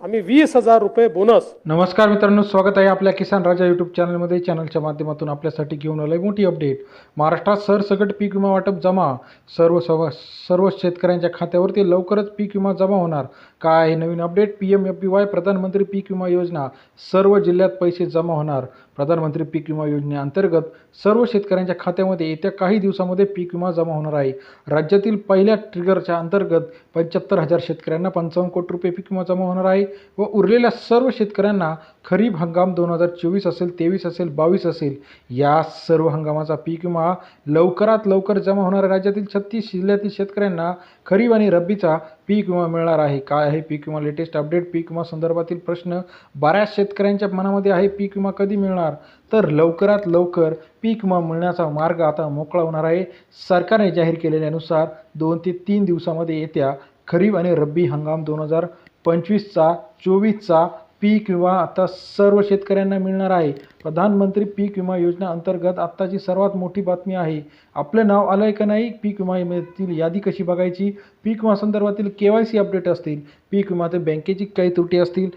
आम्ही वीस हजार रुपये बोनस नमस्कार मित्रांनो स्वागत आहे आपल्या किसान राजा यूट्यूब चॅनलमध्ये चॅनलच्या माध्यमातून आपल्यासाठी घेऊन आलोय मोठी अपडेट महाराष्ट्रात सरसकट पीक विमा वाटप जमा. सर्व सव सर्व शेतकऱ्यांच्या खात्यावरती लवकरच पीक विमा जमा होणार. काय आहे नवीन update P M F B Y प्रधानमंत्री पीक विमा योजना. सर्व जिल्ह्यात पैसे जमा होणार. प्रधानमंत्री पीक विमा योजनेअंतर्गत सर्व शेतकऱ्यांच्या खात्यामध्ये येत्या काही दिवसामध्ये पीक विमा जमा होणार आहे. राज्यातील पहिल्या ट्रिगरच्या अंतर्गत पंच्याहत्तर हजार शेतकऱ्यांना पंचावन्न कोटी रुपये पीक विमा जमा होणार आहे. व उरलेल्या सर्व शेतकऱ्यांना खरीप हंगाम दोन हजार चोवीस असेल तेवीस असेल बावीस असेल या सर्व हंगामाचा पीक विमा लवकरात लवकर जमा होणाऱ्या राज्यातील छत्तीस जिल्ह्यातील शेतकऱ्यांना खरीप आणि रब्बीचा पीक विमा मिळणार आहे. काय आहे पीक विमा? लेटेस्ट अपडेट पीक विमा संदर्भातील प्रश्न बऱ्याच शेतकऱ्यांच्या मनामध्ये आहे. पीक विमा कधी मिळणार? तर लवकरात लवकर पीक विमा मिळण्याचा मार्ग आता मोकळा होणार आहे. सरकारने जाहीर केलेल्यानुसार दोन ते तीन दिवसामध्ये येत्या खरीप आणि रब्बी हंगाम दोन हजार पंचवीसचा चोवीसचा पीक विमा आता सर्व शेतकऱ्यांना मिळणार आहे. प्रधानमंत्री पीक विमा योजना अंतर्गत आत्ताची सर्वात मोठी बातमी आहे. आपलं नाव आलं आहे का नाही? पीक विमातील यादी कशी बघायची? पीक विमा संदर्भातील के वाय सी अपडेट असतील. पीक विमातील बँकेची काही त्रुटी असतील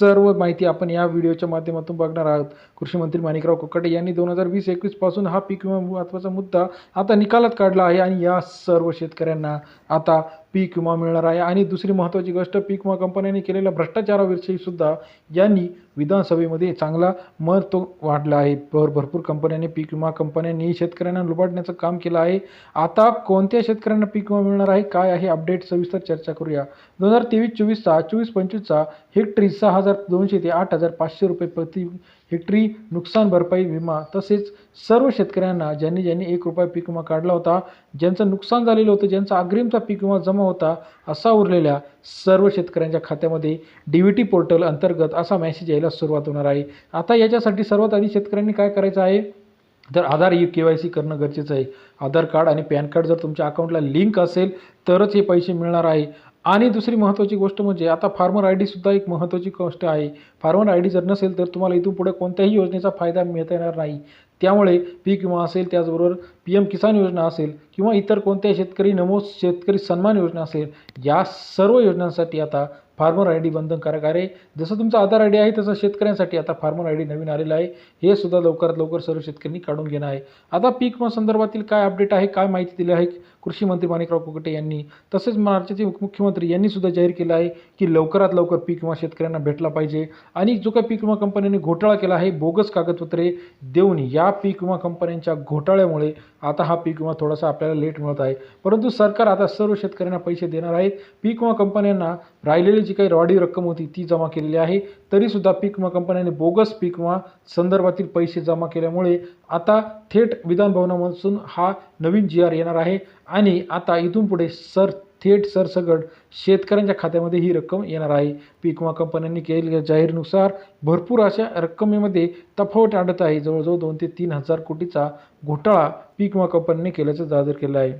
सर्व माहिती आपण या व्हिडिओच्या माध्यमातून बघणार आहोत. कृषी मंत्री माणिकराव कोकाटे यांनी दोन हजार वीस एकवीसपासून हा पीक विमा महत्त्वाचा मुद्दा आता निकालात काढला आहे आणि या सर्व शेतकऱ्यांना आता पीक विमा मिळणार आहे. आणि दुसरी महत्त्वाची गोष्ट पीक विमा कंपन्यांनी केलेल्या भ्रष्टाचाराविषयी सुद्धा यांनी विधानसभेमध्ये चांगला मत तो वाढला आहे. भर भरपूर कंपन्यांनी पीक विमा कंपन्यांनी शेतकऱ्यांना लुबाडण्याचं काम केलं आहे. आता कोणत्या शेतकऱ्यांना पीक विमा मिळणार आहे? काय आहे? अपडेट सविस्तर चर्चा करूया. दोन हजार तेवीस चोवीसचा चोवीस पंचवीसचा हेक्टरी सहा हजार दोनशे ते आठ हजार पाचशे रुपये प्रति हेक्टरी नुकसान भरपाई विमा तसेच सर्व शेतकऱ्यांना ज्यांनी ज्यांनी एक रुपया पीक विमा काढला होता ज्यांचं नुकसान झालेलं होतं ज्यांचा अग्रिमचा पीक विमा जमा होता असा उरलेल्या सर्व शेतकऱ्यांच्या खात्यामध्ये डी व्ही टी पोर्टल अंतर्गत असा मेसेज यायला सुरुवात होणार आहे. आता याच्यासाठी सर्वात आधी शेतकऱ्यांनी काय करायचं आहे? तर Aadhaar E K Y C करणं गरजेचं आहे. आधार कार्ड आणि पॅन कार्ड जर तुमच्या अकाउंटला लिंक असेल तरच हे पैसे मिळणार आहे. आणि दुसरी महत्त्वाची गोष्ट म्हणजे आता फार्मर आय डीसुद्धा एक महत्त्वाची गोष्ट आहे. फार्मर आय डी जर नसेल तर तुम्हाला इथून पुढे कोणत्याही योजनेचा फायदा मिळता येणार नाही. त्यामुळे पीक विमा असेल त्याचबरोबर पी एम किसान योजना असेल किंवा इतर कोणत्याही शेतकरी नमो शेतकरी सन्मान योजना असेल या सर्व योजनांसाठी आता फार्मर आय डी बंधनकारक आहे. जसं तुमचा आधार आय डी आहे तसं शेतकऱ्यांसाठी आता फार्मर आय डी नवीन आलेलं आहे. हे सुद्धा लवकरात लवकर सर्व शेतकऱ्यांनी काढून घेणं आहे. आता पीक विमा संदर्भातील काय अपडेट आहे काय माहिती दिली आहे? कृषी मंत्री माणिकराव कुकटे यांनी तसेच महाराष्ट्राचे मुख्यमंत्री यांनी सुद्धा जाहीर केलं आहे की लवकरात लवकर पीक विमा शेतकऱ्यांना भेटला पाहिजे. आणि जो काही पीक विमा कंपन्यांनी घोटाळा केला आहे बोगस कागदपत्रे देऊन या पीक विमा कंपन्यांच्या घोटाळ्यामुळे आता हा पीक विमा थोडासा आपल्याला लेट मिळत आहे. परंतु सरकार आता सर्व शेतकऱ्यांना पैसे देणार आहेत पीक विमा कंपन्यांना राहिलेली जी काही रॉडी रक्कम होती ती जमा केलेली आहे. तरीसुद्धा पीक विमा कंपन्यांनी बोगस पीक विमा संदर्भातील पैसे जमा केल्यामुळे आता थेट विधानभवनामधून हा नवीन जी आर येणार आहे. आणि आता इथून पुढे सर थेट सरसगट शेतकऱ्यांच्या खात्यामध्ये ही रक्कम येणार आहे. पीक विमा कंपन्यांनी केलेल्या जाहीरनुसार भरपूर अशा रक्कमेमध्ये तफावत आढळत आहे. जवळजवळ दोन ते तीन हजार कोटीचा घोटाळा पीक विमा कंपन्यांनी केल्याचं जाहीर केलं आहे.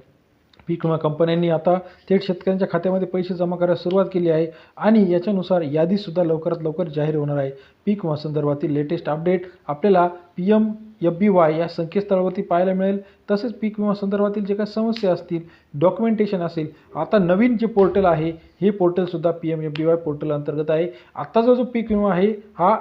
पीक विमा कंपन्यांनी आता थेट शेतकऱ्यांच्या खात्यामध्ये पैसे जमा करायला सुरुवात केली आहे आणि याच्यानुसार यादीसुद्धा लवकरात लवकर जाहीर होणार आहे. पीक विमा संदर्भातील लेटेस्ट अपडेट आपल्याला P M F B Y या संकेतस्थळावरती पाहायला मिळेल. तसेच पीक विमा संदर्भातील जे काही समस्या असतील डॉक्युमेंटेशन असेल आता नवीन जे पोर्टल आहे हे पोर्टलसुद्धा P M F B Y portal अंतर्गत आहे. आत्ताचा जो पीक विमा आहे हा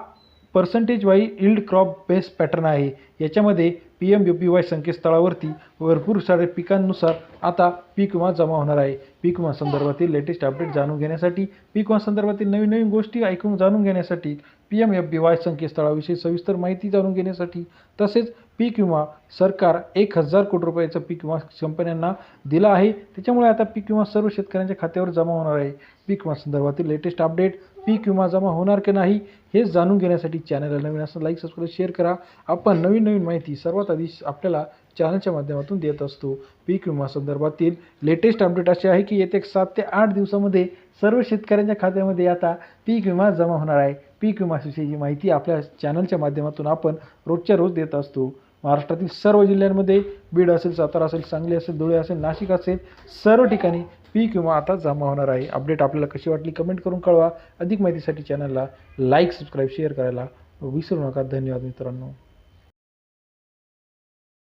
percentage yield crop base pattern आहे. याच्यामध्ये P M U P Y संकेतस्थळावरती भरपूर सारे पिकांनुसार आता पीक विमा जमा होणार आहे. पीक विमा संदर्भातील लेटेस्ट अपडेट जाणून घेण्यासाठी पीक विमा संदर्भातील नवीन नवीन गोष्टी ऐकून जाणून घेण्यासाठी P M F B Y संकेतस्थळाविषयी सविस्तर माहिती जाणून घेण्यासाठी तसेच पीक विमा सरकार एक हजार कोटी रुपयाचा पीक विमा कंपन्यांना दिला आहे. त्याच्यामुळे आता पीक विमा सर्व शेतकऱ्यांच्या खात्यावर जमा होणार आहे. पीक विमा संदर्भातील लेटेस्ट अपडेट पीक विमा जमा होणार की नाही हे जाणून घेण्यासाठी चॅनलला नवीन असं लाईक सबस्क्राईब शेअर करा. आपण नवीन नवीन माहिती सर्वात आधी आपल्याला चॅनलच्या माध्यमातून देत असतो. पीक विमा संदर्भातील लेटेस्ट अपडेट असे आहे की येत्या सात ते आठ दिवसामध्ये सर्व शेतकऱ्यांच्या खात्यामध्ये आता पीक विमा जमा होणार आहे. पीक विमाविषयीची माहिती आपल्या चॅनलच्या माध्यमातून आपण रोजच्या रोज देत असतो. महाराष्ट्रातील सर्व जिल्ह्यांमध्ये बीड असेल सातारा असेल सांगली असेल धुळे असेल नाशिक असेल सर्व ठिकाणी पीक विमा आता जमा होणार आहे. अपडेट आपल्याला कशी वाटली कमेंट करून कळवा. अधिक माहितीसाठी चॅनलला लाईक सबस्क्राईब शेअर करायला विसरू नका. धन्यवाद मित्रांनो.